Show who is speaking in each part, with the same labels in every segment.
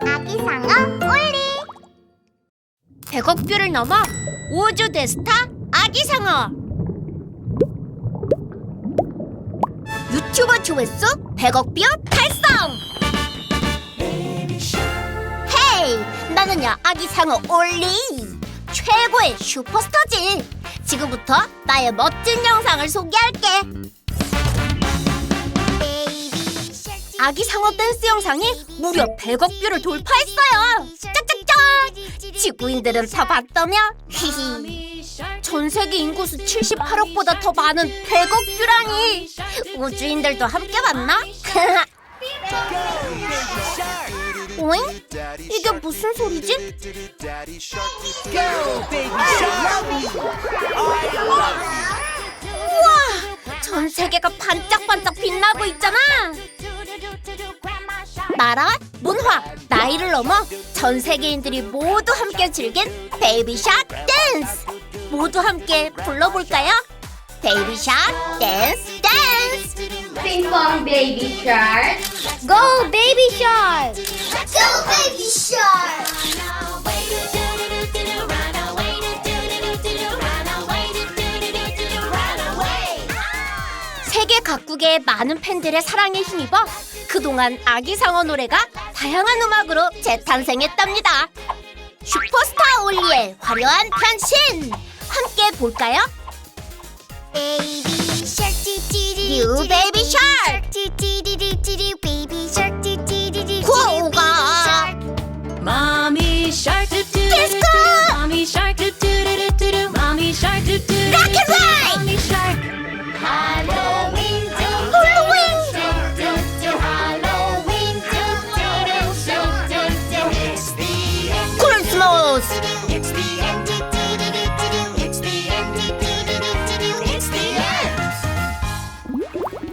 Speaker 1: 아기 상어 올리.
Speaker 2: 백억뷰를 넘어 우주 대스타 아기 상어. 유튜버 조회수 100억 뷰 달성! 헤이 나는야 아기 상어 올리. 최고의 슈퍼스타지. 지금부터 나의 멋진 영상을 소개할게 아기 상어 댄스 영상이 무려 100억 뷰를 돌파했어요 짝짝짝 지구인들은 다 봤더냐? 히히 전 세계 인구수 78억보다 더 많은 100억 뷰라니 우주인들도 함께 봤나? 오잉? 이게 무슨 소리지? 우와! 전 세계가 반짝반짝 빛나고 있잖아! 나라, 문화, 나이를 넘어 전 세계인들이 모두 함께 즐긴 베이비샷 댄스! 모두 함께 불러볼까요? 베이비샷 댄스 댄스!
Speaker 3: Ping pong baby shark.
Speaker 2: Go 베이비샷!
Speaker 1: Go baby shark
Speaker 2: 각국의 많은 팬들의 사랑에 힘입어 그동안 아기 상어 노래가 다양한 음악으로 재탄생했답니다. 슈퍼스타 올리의 화려한 변신! 함께 볼까요?
Speaker 1: Doo doo doo doo doo doo baby shark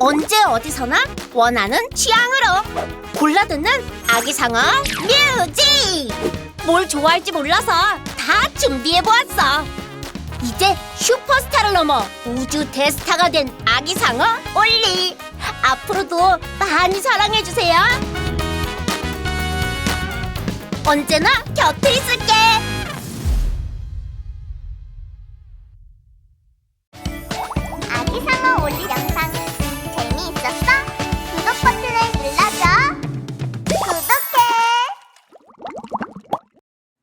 Speaker 2: 언제 어디서나 원하는 취향으로. 골라 듣는 아기 상어 뮤직! 뭘 좋아할지 몰라서 다 준비해 보았어. 이제 슈퍼스타를 넘어 우주 대스타가 된 아기 상어 올리. 앞으로도 많이 사랑해 주세요. 언제나 곁에 있을게